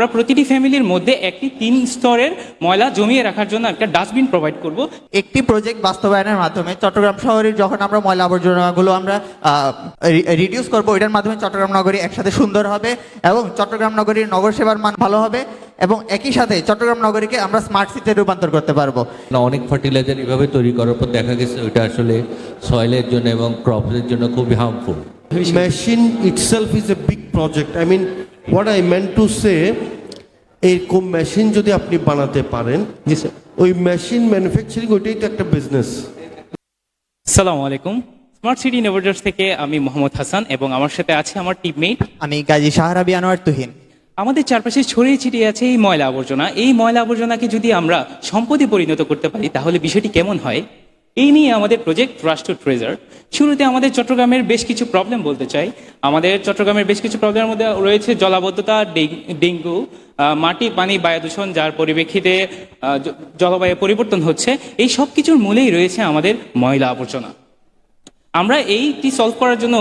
আমরা প্রতিটি ফ্যামিলির মধ্যে একটি তিন স্তরের ময়লা জমিয়ে রাখার জন্য একটা ডাস্টবিন প্রোভাইড করব। একটি প্রজেক্ট বাস্তবায়নের মাধ্যমে চট্টগ্রাম শহরের যখন আমরা ময়লা আবর্জনাগুলো আমরা রিডিউস করব এটার মাধ্যমে চট্টগ্রাম নগরী একসাথে সুন্দর হবে এবং চট্টগ্রাম নগরীর নগর সেবার মান ভালো হবে এবং একই সাথে চট্টগ্রাম নগরীকে আমরা স্মার্ট সিটিতে রূপান্তর করতে পারব। না অনেক ফার্টিলাইজার এভাবে তৈরি করার পর দেখা গেছে ওইটা আসলে সয়েলের জন্য এবং ক্রপসের জন্য খুবই harmful machine itself is a big project I mean, what I meant to say এরকম মেশিন যদি আপনি বানাতে পারেন জি স্যার। ওই মেশিন ম্যানুফ্যাকচারিং ওইটাই তো একটা বিজনেস সালামু আলাইকুম। স্মার্ট সিটি ইনোভেটর্স থেকে আমি মোহাম্মদ হাসান এবং আমার সাথে আছে আমার টিমমেট আমি গাজী শাহরাবি আনোয়ার তুহিন। আমাদের চারপাশে ছড়িয়ে ছিটিয়ে আছে এই ময়লা আবর্জনা। এই ময়লা আবর্জনাকে যদি আমরা সম্পদে পরিণত করতে পারি তাহলে বিষয়টি কেমন হয়? এই নিয়ে আমাদের প্রজেক্ট রাষ্ট্র ট্রেজার শুরুতে আমাদের চট্টগ্রামের বেশ কিছু প্রবলেম বলতে চাই। আমাদের চট্টগ্রামের বেশ কিছু প্রবলেমের মধ্যে রয়েছে জলাবদ্ধতা ডেঙ্গু মাটি, পানি বায়ু দূষণ যার পরিপ্রেক্ষিতে জলবায়ু পরিবর্তন হচ্ছে। এই সব কিছুর মূলেই রয়েছে আমাদের ময়লা আবর্জনা। আমরা এইটি সলভ করার জন্য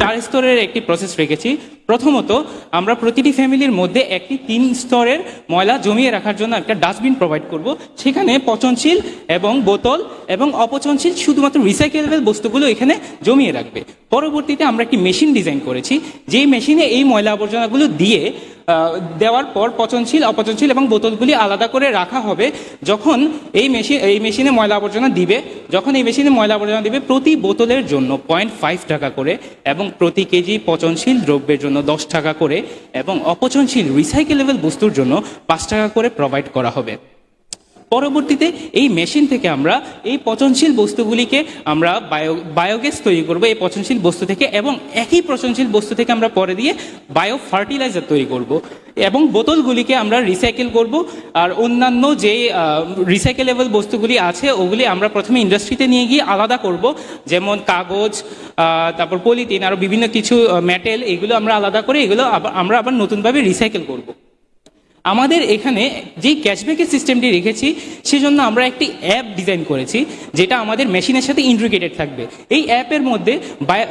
চার স্তরের একটি প্রসেস রেখেছি। প্রথমত, আমরা প্রতিটি ফ্যামিলির মধ্যে একটি তিন স্তরের ময়লা জমিয়ে রাখার জন্য একটা ডাস্টবিন প্রোভাইড করব। সেখানে পচনশীল এবং বোতল এবং অপচনশীল শুধুমাত্র রিসাইকেলেবল বস্তুগুলো এখানে জমিয়ে রাখবে। পরবর্তীতে আমরা একটি মেশিন ডিজাইন করেছি। যেই মেশিনে এই ময়লা আবর্জনাগুলো দিয়ে দেওয়ার পর পচনশীল, অপচনশীল এবং বোতলগুলি আলাদা করে রাখা হবে। যখন এই মেশিন এই মেশিনে ময়লা আবর্জনা দিবে, যখন এই মেশিনে ময়লা আবর্জনা দিবে প্রতি বোতলের জন্য পয়েন্ট ফাইভ টাকা করে এবং প্রতি কেজি পচনশীল দ্রব্যের জন্য দশ টাকা করে এবং অপচনশীল রিসাইকেলেবল বস্তুর জন্য পাঁচ টাকা করে প্রোভাইড করা হবে। পরবর্তীতে এই মেশিন থেকে আমরা এই পচনশীল বস্তুগুলিকে আমরা বায়ো, বায়োগ্যাস তৈরি করব, এই পচনশীল বস্তু থেকে এবং একই পচনশীল বস্তু থেকে আমরা পরে দিয়ে বায়ো ফার্টিলাইজার তৈরি করব এবং বোতলগুলিকে আমরা রিসাইকেল করব আর অন্যান্য যে রিসাইকেলেবল বস্তুগুলি আছে ওগুলি আমরা প্রথমে ইন্ডাস্ট্রিতে নিয়ে গিয়ে আলাদা করব, যেমন কাগজ তারপর পলিথিন আরও বিভিন্ন কিছু মেটেল এগুলো আমরা আলাদা করে এগুলো আমরা আবার নতুনভাবে রিসাইকেল করব। আমাদের এখানে যেই ক্যাশব্যাকের সিস্টেমটি রেখেছি, সেজন্য আমরা একটি অ্যাপ ডিজাইন করেছি, যেটা আমাদের মেশিনের সাথে ইন্টিগ্রেটেড থাকবে। এই অ্যাপের মধ্যে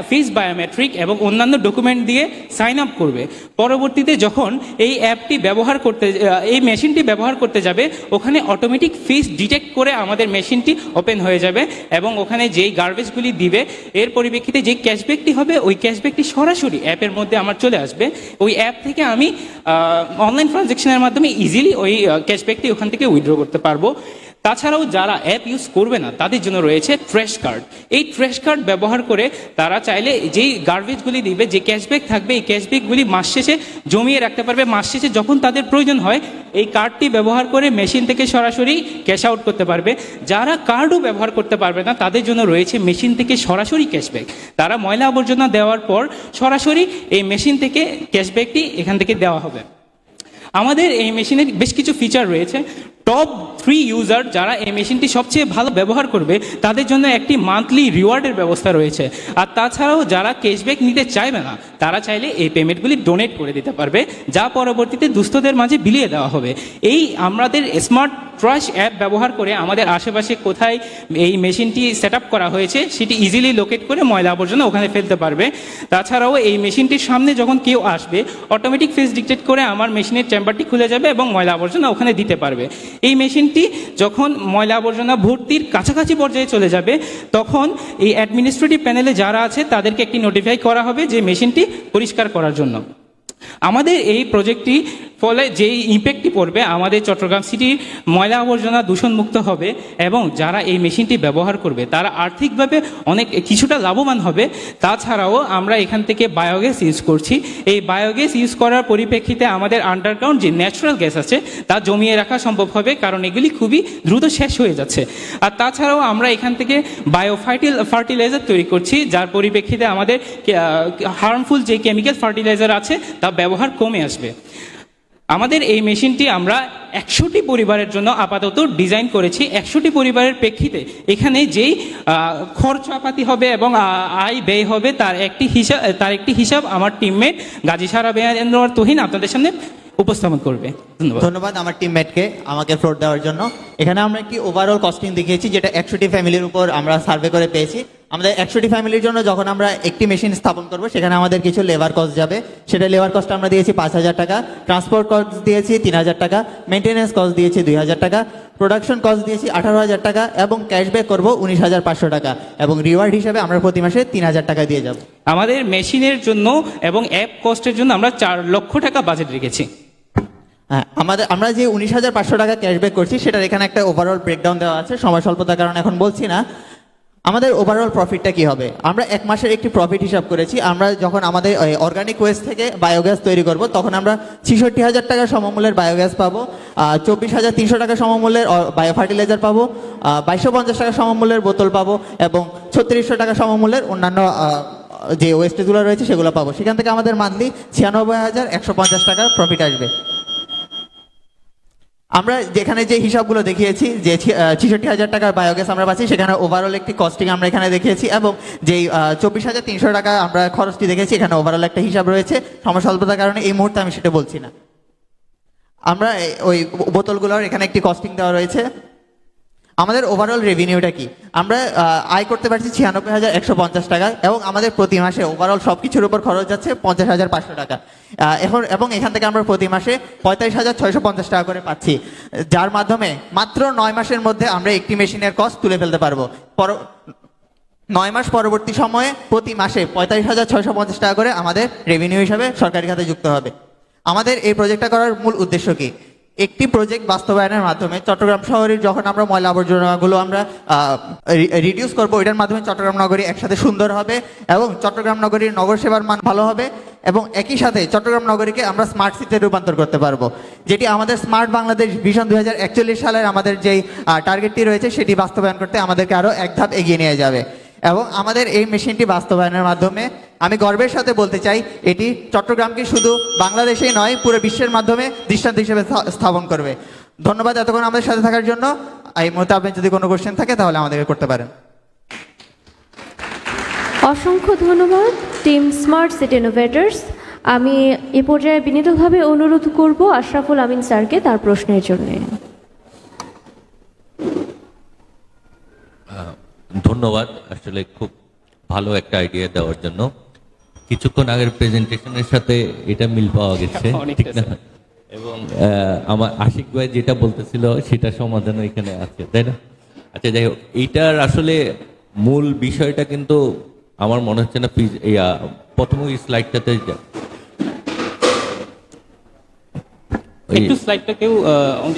ফেস বায়োমেট্রিক এবং অন্যান্য ডকুমেন্ট দিয়ে সাইন আপ করবে। পরবর্তীতে যখন এই অ্যাপটি ব্যবহার করতে এই মেশিনটি ব্যবহার করতে যাবে, ওখানে অটোমেটিক ফেস ডিটেক্ট করে আমাদের মেশিনটি ওপেন হয়ে যাবে এবং ওখানে যেই গার্বেজগুলি দিবে, এর পরিপ্রেক্ষিতে যে ক্যাশব্যাকটি হবে, ওই ক্যাশব্যাকটি সরাসরি অ্যাপের মধ্যে আমার চলে আসবে। ওই অ্যাপ থেকে আমি অনলাইন ট্রানজ্যাকশনের মাধ্যমে ইজিলি ওই ক্যাশব্যাকটি ওখান থেকে উইথড্র করতে পারব। তাছাড়াও যারা অ্যাপ ইউজ করবে না, তাদের জন্য রয়েছে ট্রেশ কার্ড এই ট্রেশ কার্ড ব্যবহার করে তারা চাইলে যেই গার্বেজগুলি দিবে, যে ক্যাশব্যাক থাকবে, এই ক্যাশব্যাকগুলি মাস শেষে জমিয়ে রাখতে পারবে। মাস শেষে যখন তাদের প্রয়োজন হয়, এই কার্ডটি ব্যবহার করে মেশিন থেকে সরাসরি ক্যাশ আউট করতে পারবে। যারা কার্ডও ব্যবহার করতে পারবে না, তাদের জন্য রয়েছে মেশিন থেকে সরাসরি ক্যাশব্যাক তারা ময়লা আবর্জনা দেওয়ার পর সরাসরি এই মেশিন থেকে ক্যাশব্যাকটি এখান থেকে দেওয়া হবে। আমাদের এই মেশিনের বেশ কিছু ফিচার রয়েছে। টপ থ্রি ইউজার যারা এই মেশিনটি সবচেয়ে ভালো ব্যবহার করবে, তাদের জন্য একটি মান্থলি রিওয়ার্ডের ব্যবস্থা রয়েছে। আর তাছাড়াও যারা ক্যাশব্যাক নিতে চাইবে না, তারা চাইলে এই পেমেন্টগুলি ডোনেট করে দিতে পারবে, যা পরবর্তীতে দুস্থদের মাঝে বিলিয়ে দেওয়া হবে। এই আমাদের স্মার্ট ট্রাশ অ্যাপ ব্যবহার করে আমাদের আশেপাশে কোথায় এই মেশিনটি সেট করা হয়েছে, সেটি ইজিলি লোকেট করে ময়লা আবর্জনা ওখানে ফেলতে পারবে। তাছাড়াও এই মেশিনটির সামনে যখন কেউ আসবে অটোমেটিক ফেস ডিকটেট করে আমার মেশিনের চেম্বারটি খুলে যাবে এবং ময়লা আবর্জনা ওখানে দিতে পারবে। এই মেশিনটি যখন ময়লা আবর্জনা ভর্তির কাছাকাছি পর্যায়ে চলে যাবে, তখন এই অ্যাডমিনিস্ট্রেটিভ প্যানেলে যারা আছে, তাদেরকে একটি নোটিফাই করা হবে যে মেশিনটি পরিষ্কার করার জন্য। আমাদের এই প্রজেক্টটি ফলে যেই ইম্প্যাক্টটি পড়বে, আমাদের চট্টগ্রাম সিটির ময়লা আবর্জনা দূষণমুক্ত হবে এবং যারা এই মেশিনটি ব্যবহার করবে, তারা আর্থিকভাবে অনেক কিছুটা লাভবান হবে। তাছাড়াও আমরা এখান থেকে বায়োগ্যাস ইউজ করছি। এই বায়োগ্যাস ইউজ করার পরিপ্রেক্ষিতে আমাদের আন্ডারগ্রাউন্ড যে ন্যাচারাল গ্যাস আছে, তা জমিয়ে রাখা সম্ভব হবে কারণ এগুলি খুবই দ্রুত শেষ হয়ে যাচ্ছে। আর তাছাড়াও আমরা এখান থেকে বায়ো ফার্টিল ফার্টিলাইজার তৈরি করছি, যার পরিপ্রেক্ষিতে আমাদের হার্মফুল যে কেমিক্যাল ফার্টিলাইজার আছে, তা ব্যবহার কমে আসবে। আমাদের এই মেশিনটি আমরা একশোটি পরিবারের জন্য আপাতত ডিজাইন করেছি। একশোটি পরিবারের প্রেক্ষিতে এখানে যেই খরচাপাতি হবে এবং আয় ব্যয় হবে, তার একটি হিসাব তার একটি হিসাব আমার টিমমেট গাজী সারা আর তহিন আপনাদের সামনে উপস্থাপন করবে। ধন্যবাদ। ধন্যবাদ আমার টিমমেটকে আমাকে ফ্লোর দেওয়ার জন্য। এখানে আমরা একটি ওভারঅল কস্টিং দেখিয়েছি, যেটা একশোটি ফ্যামিলির উপর আমরা সার্ভে করে পেয়েছি। আমাদের একশোটি ফ্যামিলির জন্য যখন আমরা একটি মেশিন স্থাপন করব সেখানে আমাদের কিছু লেবার কস্ট যাবে। সেটা লেবার কস্ট আমরা দিয়েছি পাঁচ হাজার টাকা ট্রান্সপোর্ট কস্ট দিয়েছি তিন হাজার টাকা মেনটেন্যান্স কস্ট দিয়েছি দুই হাজার টাকা প্রোডাকশন কস্ট দিয়েছি আঠারো হাজার টাকা এবং ক্যাশব্যাক করব উনিশ হাজার পাঁচশো টাকা এবং রিওয়ার্ড হিসাবে আমরা প্রতি মাসে তিন হাজার টাকা দিয়ে যাব। আমাদের মেশিনের জন্য এবং অ্যাপ কস্টের জন্য আমরা চার লক্ষ টাকা বাজেট রেখেছি। হ্যাঁ আমাদের আমরা যে উনিশ হাজার পাঁচশো টাকা ক্যাশব্যাক করছি সেটার এখানে একটা ওভারঅল ব্রেকডাউন দেওয়া আছে। সময় স্বল্পতার কারণে এখন বলছি না। আমাদের ওভারঅল প্রফিটটা কি হবে? আমরা এক মাসের একটি প্রফিট হিসাব করেছি। আমরা যখন আমাদের অর্গানিক ওয়েস্ট থেকে বায়োগ্যাস তৈরি করব, তখন আমরা ছিষট্টি হাজার টাকা সমমূল্যের বায়োগ্যাস পাবো চব্বিশ হাজার তিনশো টাকা সমমূল্যের বায়ো ফার্টিলাইজার পাবো বাইশশো পঞ্চাশ টাকা সমমূল্যের বোতল পাবো এবং ছত্রিশশো টাকা সমমূল্যের অন্যান্য যে ওয়েস্টেজগুলো রয়েছে সেগুলো পাবো। সেখান থেকে আমাদের মান্থলি ছিয়ানব্বই হাজার একশো পঞ্চাশ টাকা প্রফিট আসবে। আমরা যেখানে যে হিসাবগুলো দেখিয়েছি, যে ছিষট্টি হাজার টাকার বায়োগ্যাস আমরা পাচ্ছি, সেখানে ওভারঅল একটি কস্টিং আমরা এখানে দেখিয়েছি এবং যেই চব্বিশ হাজার তিনশো টাকা আমরা খরচটি দেখেছি, এখানে ওভারঅল একটা হিসাব রয়েছে। সমস্যা কারণে এই মুহূর্তে আমি সেটা বলছি না। আমরা ওই বোতলগুলোর এখানে একটি কস্টিং দেওয়া রয়েছে। আমাদের ওভারঅল রেভিনিউটা কি? আমরা আয় করতে পারছি ছিয়ানব্বই হাজার একশো পঞ্চাশ টাকা এবং আমাদের প্রতি মাসে ওভারঅল সব কিছুর উপর খরচ যাচ্ছে পঞ্চাশ হাজার পাঁচশো টাকা। এখন, এবং এখান থেকে আমরা প্রতি মাসে পঁয়তাল্লিশ হাজার ছয়শো পঞ্চাশ টাকা করে পাচ্ছি। যার মাধ্যমে মাত্র নয় মাসের মধ্যে আমরা একটি মেশিনের কস্ট তুলে ফেলতে পারব। পর, নয় মাস পরবর্তী সময়ে প্রতি মাসে পঁয়তাল্লিশ হাজার ছয়শো পঞ্চাশ টাকা করে আমাদের রেভিনিউ হিসাবে সরকারি খাতে যুক্ত হবে। আমাদের এই প্রজেক্টটা করার মূল উদ্দেশ্য কি? একটি প্রজেক্ট বাস্তবায়নের মাধ্যমে চট্টগ্রাম শহরের যখন আমরা ময়লা আবর্জনাগুলো আমরা রিডিউস করব ওইটার মাধ্যমে চট্টগ্রাম নগরী একসাথে সুন্দর হবে এবং চট্টগ্রাম নগরীর নগর সেবার মান ভালো হবে এবং একই সাথে চট্টগ্রাম নগরীকে আমরা স্মার্ট সিটিতে রূপান্তর করতে পারব। যেটি আমাদের স্মার্ট বাংলাদেশ ভিশন দুই হাজার একচল্লিশ সালের আমাদের যেই টার্গেটটি রয়েছে, সেটি বাস্তবায়ন করতে আমাদেরকে আরও এক ধাপ এগিয়ে নিয়ে যাবে। এবং আমাদের এই মেশিনটি বাস্তবায়নের মাধ্যমে আমি গর্বের সাথে বলতে চাই, এটি চট্টগ্রামকে শুধু বাংলাদেশেই নয়, পুরো বিশ্বের মাধ্যমে দৃষ্টান্ত হিসেবে স্থাপন করবে। ধন্যবাদ এতক্ষণ আমাদের সাথে থাকার জন্য। এই মুহূর্তে আপনার যদি কোনো কোশ্চেন থাকে, তাহলে আমাদেরকে করতে পারেন। অসংখ্য ধন্যবাদ, টিম স্মার্ট সিটি ইনোভেটার্স। আমি এ পর্যায়ে বিনীতভাবে অনুরোধ করব আশরাফুল আমিন স্যারকে তার প্রশ্নের জন্য। ধন্যবাদ। আসলে খুব ভালো একটা আইডিয়া দেওয়ার জন্য। কিছুক্ষণ আগের প্রেজেন্টেশনের সাথে এটা মিল পাওয়া গেছে ঠিক না? এবং আমার আশিক ভাই যেটা বলতেছিল সেটা সমাধানও এখানে আছে তাই না? আচ্ছা যাই হোক এইটার আসলে মূল বিষয়টা কিন্তু আমার মনে হচ্ছে না প্রথম ওই স্লাইডটাতে একটু স্লাইডটা কেউ অন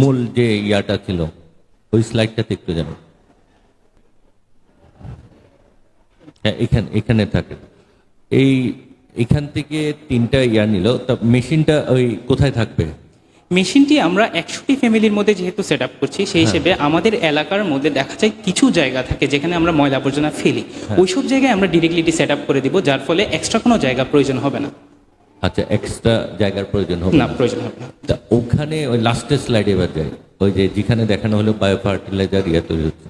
মূল যে ইয়াটা ছিল ওই স্লাইডটাতে একটু যেন হ্যাঁ এখানে এখানে থাকে। এই এখান থেকে তিনটা ইয়ার নিল তা মেশিনটা ওই কোথায় থাকবে? মেশিনটি আমরা একশোটি ফ্যামিলির মধ্যে যেহেতু সেট আপ করছি হ্যাঁ। সেই হিসেবে আমাদের এলাকার মধ্যে দেখা যায় কিছু জায়গা থাকে যেখানে আমরা ময়লা আবর্জনা ফেলি। হ্যাঁ। ওইসব জায়গায় আমরা ডিরেক্টলি সেট আপ করে দিব যার ফলে এক্সট্রা কোনো জায়গা প্রয়োজন হবে না। আচ্ছা এক্সট্রা জায়গার প্রয়োজন হবে না। প্রয়োজন হবে না। তা ওখানে ওই লাস্টের স্লাইডে এবার যাই। ওই যে যেখানে দেখানো হলো বায়ো ফার্টিলাইজার ইয়ে তৈরি হচ্ছে।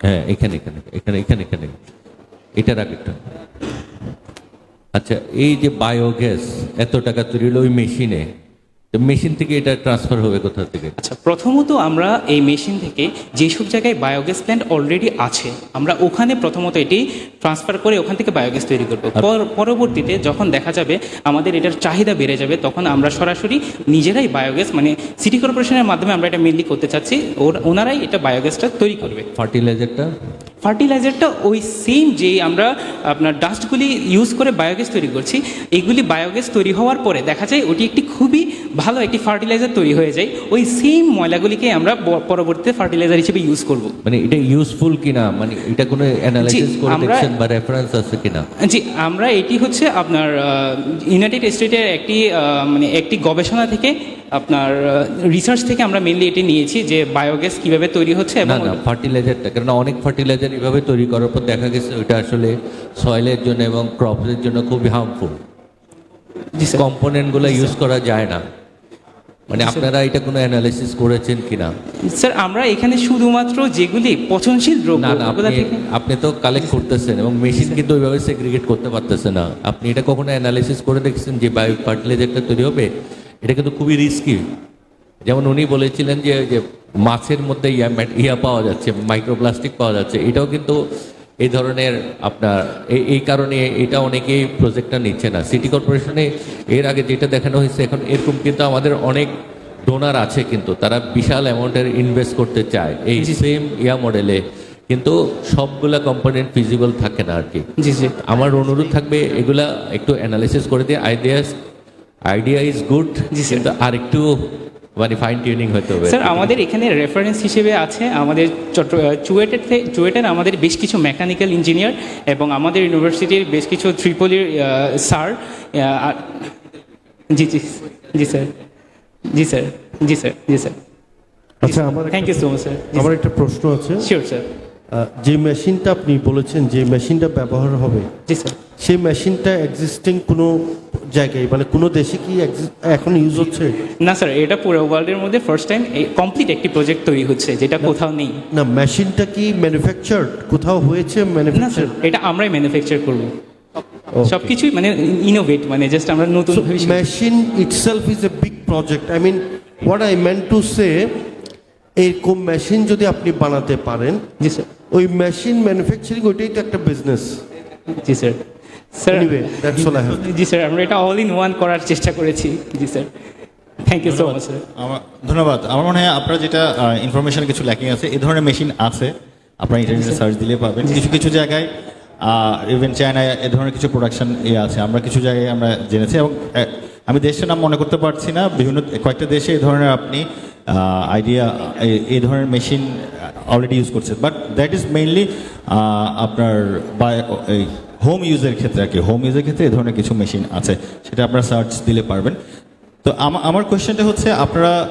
হ্যাঁ এখানে এখানে এখানে এখানে এখানে। এটার আগেরটা আচ্ছা এই যে বায়োগ্যাস এত টাকা তৈরি হলো ওই মেশিনে মেশিন থেকে এটা ট্রান্সফার হবে কোথা থেকে? আচ্ছা প্রথমত আমরা এই মেশিন থেকে যেসব জায়গায় বায়োগ্যাস প্ল্যান্ট অলরেডি আছে আমরা ওখানে প্রথমত এটি ট্রান্সফার করে ওখান থেকে বায়োগ্যাস তৈরি করব। পর- পরবর্তীতে যখন দেখা যাবে আমাদের এটার চাহিদা বেড়ে যাবে তখন আমরা সরাসরি নিজেরাই বায়োগ্যাস মানে সিটি কর্পোরেশনের মাধ্যমে আমরা এটা মেনলি করতে চাচ্ছি ওর ওনারাই এটা বায়োগ্যাসটা তৈরি করবে। ফার্টিলাইজারটা ফার্টিলাইজারটা ওই সেম যে আমরা আপনার ডাস্টগুলি ইউজ করে বায়োগ্যাস তৈরি করছি এগুলি বায়োগ্যাস তৈরি হওয়ার পরে দেখা যায় ওটি একটি খুবই ভালো একটি ফার্টিলাইজার তৈরি হয়ে যায়। ওই সেম ময়লাগুলিকে আমরা পরবর্তীতে ফার্টিলাইজার হিসেবে ইউজ করব। মানে এটা ইউজফুল কিনা? মানে এটা কোনো অ্যানালাইসিস করে দেখছেন বা রেফারেন্স আছে কিনা? জি আমরা এটি হচ্ছে আপনার ইউনাইটেড স্টেটের একটি মানে একটি গবেষণা থেকে আপনার রিসার্চ থেকে আমরা মেনলি এটি নিয়েছি যে বায়োগ্যাস কীভাবে তৈরি হচ্ছে এবং ফার্টিলাইজারটা কারণ অনেক ফার্টিলাইজার এভাবে তৈরি করার পর দেখা গেছে ওইটা আসলে সয়েলের জন্য এবং ক্রপসের জন্য খুবই হার্মফুল কম্পোনেন্টগুলো ইউজ করা যায় না। মানে আপনারা এটা কোনো অ্যানালাইসিস করেছেন কিনা? স্যার আমরা এখানে শুধুমাত্র যেগুলি পচনশীল দ্রব্য না না আপনি আপনি তো কালেক্ট করতেছেন এবং মেশিন কিন্তু ওইভাবে সেগ্রিগেট করতে পারতেছে না। আপনি এটা কখনো অ্যানালাইসিস করে দেখছেন যে বায়ো ফার্টিলাইজারটা তৈরি হবে? এটা কিন্তু খুবই রিস্কি যেমন উনি বলেছিলেন যে মাছের মধ্যে ইয়া ইয়া পাওয়া যাচ্ছে মাইক্রোপ্লাস্টিক পাওয়া যাচ্ছে। এটাও কিন্তু এই ধরনের আপনার এই- এই কারণে এটা অনেকেই প্রজেক্টটা নিচ্ছে না। সিটি কর্পোরেশনে এর আগে যেটা দেখানো হয়েছে এখন এরকম কিন্তু আমাদের অনেক ডোনার আছে কিন্তু তারা বিশাল অ্যামাউন্টের ইনভেস্ট করতে চায়। এই সেম ইয়া মডেলে কিন্তু সবগুলা কম্পোনেন্ট ফিজিবল থাকে না আর কি। জি জি। আমার অনুরোধ থাকবে এগুলা একটু অ্যানালিসিস করে দিয়ে আইডিয়া আইডিয়া ইজ গুড। কিন্তু আর একটু মানে ফাইন টিউনিং হতে হবে। স্যার আমাদের এখানে রেফারেন্স হিসেবে আছে আমাদের চট্ট চুয়েটের চুয়েটের আমাদের বেশ কিছু মেকানিক্যাল ইঞ্জিনিয়ার এবং আমাদের ইউনিভার্সিটির বেশ কিছু ত্রিপলির স্যার জি জি জি স্যার জি স্যার জি স্যার জি স্যার আচ্ছা আমার thank you so much sir আমার একটা প্রশ্ন আছে। শিওর স্যার যে মেশিনটা আপনি বলেছেন যে মেশিনটা ব্যবহার হবে জি স্যার সেই মেশিনটা এক্সিস্টিং কোনো জায়গায় মানে কোনো দেশে কি এখন ইউজ হচ্ছে? না স্যার এটা পুরো ওয়ার্ল্ডের মধ্যে ফার্স্ট টাইম কমপ্লিট একটি প্রজেক্ট তৈরি হচ্ছে যেটা কোথাও নেই। না মেশিনটা কি ম্যানুফ্যাকচার কোথাও হয়েছে ম্যানুফ্যাকচার এটা আমরাই ম্যানুফ্যাকচার করব। সব কিছুই মানে ইনোভেট মানে জাস্ট আমরা নতুন machine itself is a big project I mean what I meant to say এরকম মেশিন যদি আপনি বানাতে পারেন জি স্যার ওই মেশিন ম্যানুফ্যাকচারিং ওইটাই তো একটা বিজনেস জি স্যার স্যার জি স্যার আমরা এটা অল ইন ওয়ান করার চেষ্টা করেছি। জি sir thank you so much sir আমার ধন্যবাদ। আমার মনে হয় আপনার যেটা ইনফরমেশন কিছু ল্যাকিং আছে এই ধরনের মেশিন আছে। আপনার ইন্টারনেটে সার্চ দিলে পাবেন। কিছু কিছু জায়গায় ইভেন চায়নায় এ ধরনের কিছু প্রোডাকশন ইয়ে আছে। আমরা কিছু জায়গায় আমরা জেনেছি এবং আমি দেশের নাম মনে করতে পারছি না। বিভিন্ন কয়েকটা দেশে এই ধরনের আপনি আইডিয়া এই ধরনের মেশিন অলরেডি ইউজ করছেন বাট দ্যাট ইজ মেইনলি আপনার হোম ইউজের ক্ষেত্রে আর কি হোম ইউজের ক্ষেত্রে এই ধরনের কিছু মেশিন আছে সেটা আপনারা সার্চ দিলে পারবেন। তো আমা- আমার কোয়েশ্চেনটা হচ্ছে আপনারা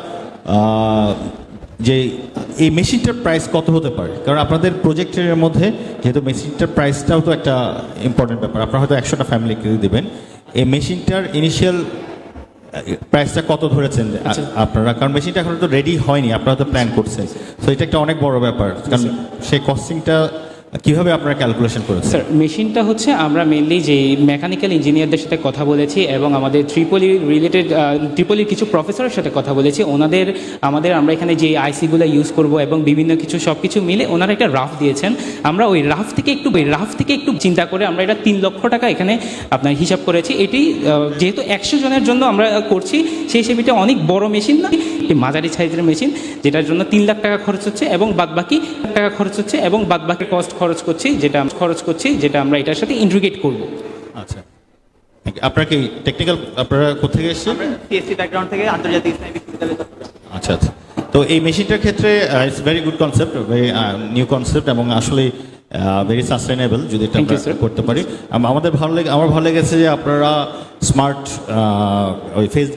যে এই মেশিনটার প্রাইস কত হতে পারে? কারণ আপনাদের প্রজেক্টের মধ্যে যেহেতু মেশিনটার প্রাইসটাও তো একটা ইম্পর্টেন্ট ব্যাপার আপনারা হয়তো একশোটা ফ্যামিলিকে দেবেন। এই মেশিনটার ইনিশিয়াল প্রাইসটা কত ধরেছেন? আ- আপনারা কারণ মেশিনটা এখন তো রেডি হয়নি আপনারা তো প্ল্যান করছেন। তো এটা একটা অনেক বড় ব্যাপার কারণ সেই কস্টিংটা কীভাবে আপনারা ক্যালকুলেশন করেছেন? স্যার মেশিনটা হচ্ছে আমরা মেনলি যে মেকানিক্যাল ইঞ্জিনিয়ারদের সাথে কথা বলেছি এবং আমাদের ট্রিপলি রিলেটেড ট্রিপলির কিছু প্রফেসরের সাথে কথা বলেছি, ওনাদের, আমাদের আমরা এখানে যে আইসিগুলো ইউজ করব এবং বিভিন্ন কিছু সব কিছু মিলে ওনারা একটা রাফ দিয়েছেন। আমরা ওই রাফ থেকে একটু রাফ থেকে একটু চিন্তা করে আমরা এটা তিন লক্ষ টাকা এখানে আপনার হিসাব করেছি। এটি যেহেতু একশো জনের জন্য আমরা করছি, সেই হিসেবে এটা অনেক বড় মেশিন না, একটি মাঝারি সাইজের মেশিন যেটার জন্য তিন লাখ টাকা খরচ হচ্ছে এবং বাদবাকি টাকা খরচ হচ্ছে এবং বাদবাকি কস্ট খরচ করছি যেটা খরচ করছি যেটা আমরা এটার সাথে ইন্ট্রিগেট করব। আচ্ছা। আপনারা কি টেকনিক্যাল আপনারা কোথেকে এসেছেন? সিএসসি ব্যাকগ্রাউন্ড থেকে আন্তর্জাতিক ইসলামী বিশ্ববিদ্যালয় আচ্ছা আচ্ছা। তো এই মেশিনটার ক্ষেত্রে it's very good concept very new concept এবং আসলে ভেরি সাস্টেনেবল যদি এটা আমরা করতে পারি। আমাদের ভালো লেগে আমার ভালো লেগেছে যে আপনারা স্মার্ট ওই ফেস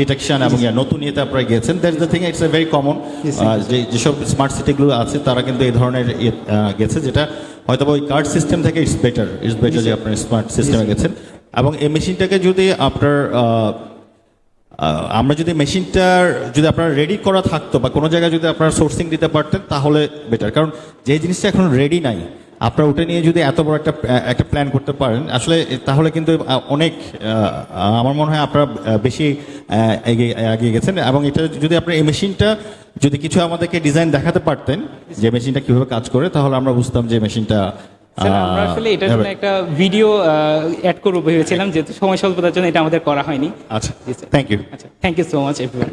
ডিটেকশন এবং নতুন ইয়েতে আপনারা গিয়েছেন। That is the thing it's a very common যে যেসব স্মার্ট সিটিগুলো আছে তারা কিন্তু এই ধরনের ইয়ে, গেছে যেটা হয়তো ওই কার্ড সিস্টেম থেকে ইটস বেটার ইটস বেটার যে আপনার স্মার্ট সিস্টেমে গেছেন। এবং এই মেশিনটাকে যদি আপনার আমরা যদি মেশিনটার যদি আপনার রেডি করা থাকতো বা কোনো জায়গায় যদি আপনার সোর্সিং দিতে পারতেন তাহলে বেটার কারণ যে জিনিসটা এখন রেডি নাই আপনারা ওটা নিয়ে যদি এত বড় একটা একটা প্ল্যান করতে পারেন আসলে তাহলে কিন্তু অনেক আমার মনে হয় আপনারা বেশি এগিয়ে এগিয়ে গেছেন। এবং এটা যদি আপনার এই মেশিনটা যদি কিছু আমাদেরকে ডিজাইন দেখাতে পারতেন যে মেশিনটা কীভাবে কাজ করে তাহলে আমরা বুঝতাম যে মেশিনটা আমরা আসলে এটার জন্য একটা ভিডিও অ্যাড করব ভেবেছিলাম যেহেতু সময় স্বল্পতার জন্য এটা আমাদের করা হয়নি। আচ্ছা থ্যাংক ইউ আচ্ছা thank you so much everyone